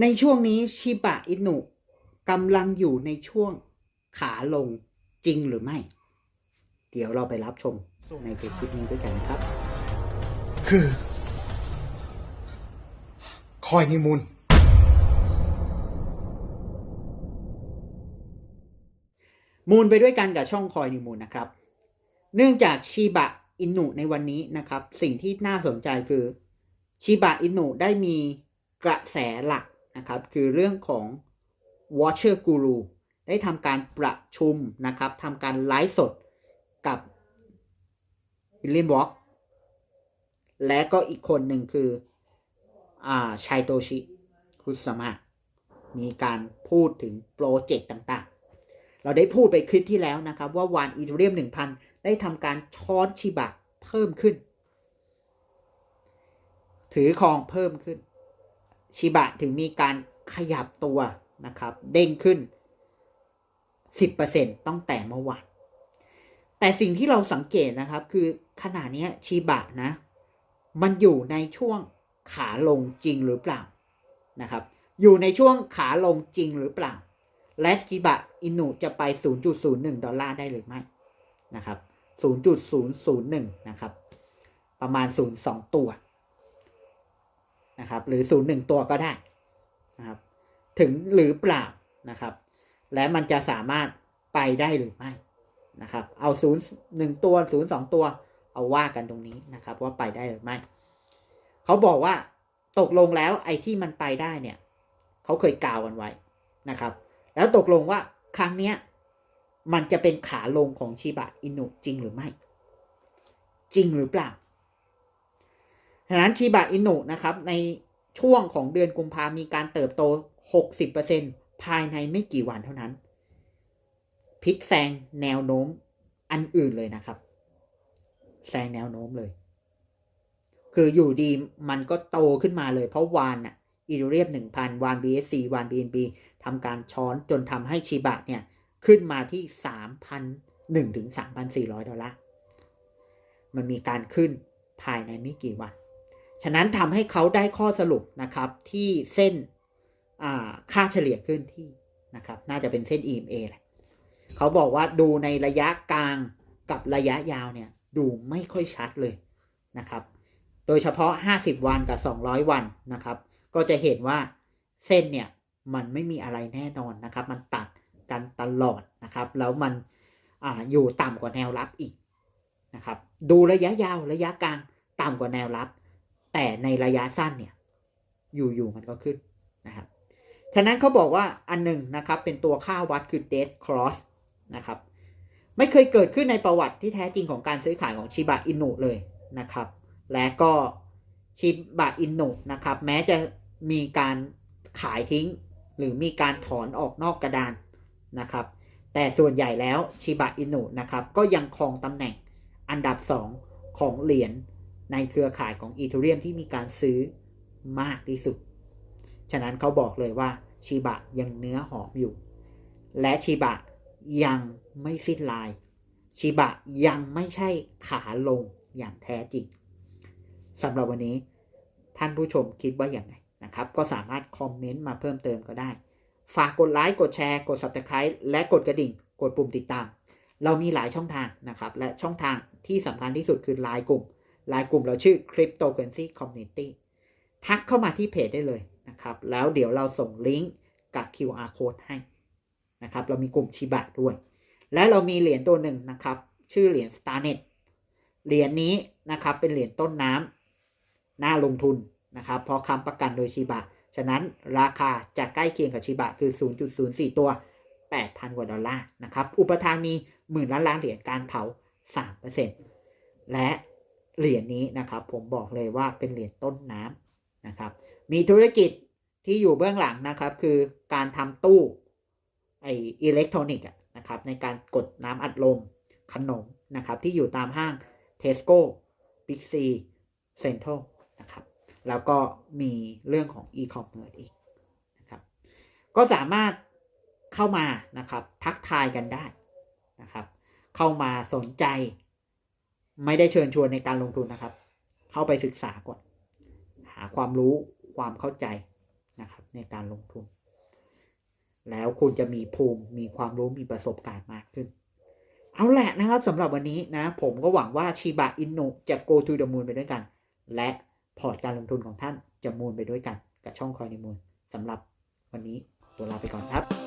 ในช่วงนี้ชิบะอินุกำลังอยู่ในช่วงขาลงจริงหรือไม่ เดี๋ยวเราไปรับชมในคลิปนี้ด้วยกันนะครับ คือ คอยนิมูลมูลไปด้วยกันกับช่องคอยนิมูลนะครับ เนื่องจากชิบะอินุในวันนี้นะครับ สิ่งที่น่าสนใจคือชิบะอินุได้มีกระแสหลัก นะครับคือเรื่องของ Watcher Guru ได้ทำการประชุมนะครับทำการไลฟ์สดกับวิลเลียนวอล์กและก็อีกคนหนึ่งคืออ่าชัยโตชิ คุสมะมีการพูดถึงโปรเจกต์ต่างๆ เราได้พูดไปคลิปที่แล้วนะครับ ว่าวานอีเทเรียม 1000 ได้ทำการช้อนชิบะเพิ่มขึ้น ถือครองเพิ่มขึ้น ชิบะถึงมีการขยับตัวนะครับ เด้งขึ้น 10%ตั้งแต่เมื่อวานแต่สิ่งที่เราสังเกตนะครับ คือขณะนี้ชิบะนะ มันอยู่ในช่วงขาลงจริงหรือเปล่านะครับ อยู่ในช่วงขาลงจริงหรือเปล่า และชิบะอินุจะไป 0.01 ดอลลาร์ได้หรือไม่นะครับ 0.001 นะครับ ประมาณ 0.2 ตัว นะครับ หรือ 0.1 ตัวก็ได้นะครับ ถึงหรือเปล่านะครับ และมันจะสามารถไปได้หรือไม่นะครับ เอา 0 1 ตัว 0 2 ตัว เอาว่ากันตรงนี้นะครับ ว่าไปได้หรือไม่ เขาบอกว่าตกลงแล้วไอ้ที่มันไปได้เนี่ย เขาเคยกล่าวกันไว้นะครับ แล้วตกลงว่าครั้งเนี้ยมันจะเป็นขาลงของชิบะอินุจริงหรือไม่ จริงหรือเปล่า ฉะนั้นชิบะอินุนะครับในช่วงของเดือนกุมภามีการเติบโต 60%ภายในไม่กี่วันเท่านั้นพลิกแซงแนวโน้มอันอื่นเลยนะครับ แซงแนวโน้มเลย คืออยู่ดีมันก็โตขึ้นมาเลย เพราะวานอะอีเรียบหนึ่งพันวาน BSC วาน BNB ทำการช้อนจนทำให้ชิบะเนี่ย ขึ้นมาที่สามพันหนึ่งถึงสามพันสี่ร้อยดอลลาร์มันมีการขึ้นภายในไม่กี่วัน ฉะนั้นทำให้เขาได้ข้อสรุปนะครับที่เส้นค่าเฉลี่ยขึ้นที่นะครับ น่าจะเป็นเส้น EMA แหละเขาบอกว่าดูในระยะกลางกับระยะยาวเนี่ย ดูไม่ค่อยชัดเลยนะครับ โดยเฉพาะ 50 วันกับ 200 วันนะครับ ก็จะเห็นว่าเส้นเนี่ยมันไม่มีอะไรแน่นอนนะครับ มันตัดกันตลอดนะครับ แล้วมันออยู่ต่ำกว่าแนวรับอีกนะครับ ดูระยะยาวระยะกลางต่ำกว่าแนวรับ แต่ในระยะสั้นเนี่ยอยู่ๆมันก็ขึ้นนะครับฉะนั้นเขาบอกว่าอันหนึ่งนะครับเป็นตัวค่าวัดคือ dead cross นะครับไม่เคยเกิดขึ้นในประวัติที่แท้จริงของการซื้อขายของชิบะอินุเลยนะครับ และก็ชิบะอินุนะครับแม้จะมีการขายทิ้ง หรือมีการถอนออกนอกกระดานนะครับ แต่ส่วนใหญ่แล้วชิบะอินุนะครับก็ยังครองตำแหน่งอันดับ 2 ของเหรียญ ในเครือข่ายของอีเทเรียมที่มีการซื้อมากที่สุด ฉะนั้นเขาบอกเลยว่าชิบะยังเนื้อหอมอยู่ และชิบะยังไม่สิ้นลายชิบะยังไม่ใช่ขาลงอย่างแท้จริงสำหรับวันนี้ท่านผู้ชมคิดว่าอย่างไรนะครับ ก็สามารถคอมเมนต์มาเพิ่มเติมก็ได้ ฝากกดไลค์ กดแชร์ กด subscribe และกดกระดิ่ง กดปุ่มติดตาม เรามีหลายช่องทางนะครับ และช่องทางที่สำคัญที่สุดคือไลน์กลุ่ม ไลน์กลุ่มเราชื่อ Cryptocurrency Community ทักเข้ามาที่เพจได้เลยนะครับ แล้วเดี๋ยวเราส่งลิงก์กับ QR code ให้นะครับ เรามีกลุ่มชิบะด้วย และเรามีเหรียญตัวหนึ่งนะครับ ชื่อเหรียญ Starnet เหรียญนี้นะครับเป็นเหรียญต้นน้ำน่าลงทุนนะครับพราะคำประกันโดยชิบะ ฉะนั้นราคาจะใกล้เคียงกับชิบะคือ 0.04 ตัว 8,000 กว่าดอลลาร์นะครับ อุปทานมีหมื่นล้านล้านเหรียญการเผา 3%และ เหรียญนี้นะครับ ผมบอกเลยว่าเป็นเหรียญต้นน้ำนะครับ มีธุรกิจที่อยู่เบื้องหลังนะครับ คือการทำตู้ไออิเล็กทรอนิกส์นะครับ ในการกดน้ำอัดลมขนมนะครับ ที่อยู่ตามห้างเทสโก้บิ๊กซีเซ็นทรัลนะครับ แล้วก็มีเรื่องของ e-commerce อีกนะครับ ก็สามารถเข้ามานะครับ ทักทายกันได้นะครับ เข้ามาสนใจ ไม่ได้เชิญชวนในการลงทุนนะครับ เข้าไปศึกษาก่อน หาความรู้ความเข้าใจนะครับ ในการลงทุน แล้วคุณจะมีภูมิมีความรู้มีประสบการณ์มากขึ้น เอาแหละนะครับสำหรับวันนี้นะ ผมก็หวังว่าชิบะอิน u จะ go to the moon ไปด้วยกัน และพอร์ตการลงทุนของท่านจะมูนไปด้วยกัน กับช่องคอยในมูลสำหรับวันนี้ตัวลาไปก่อนครับ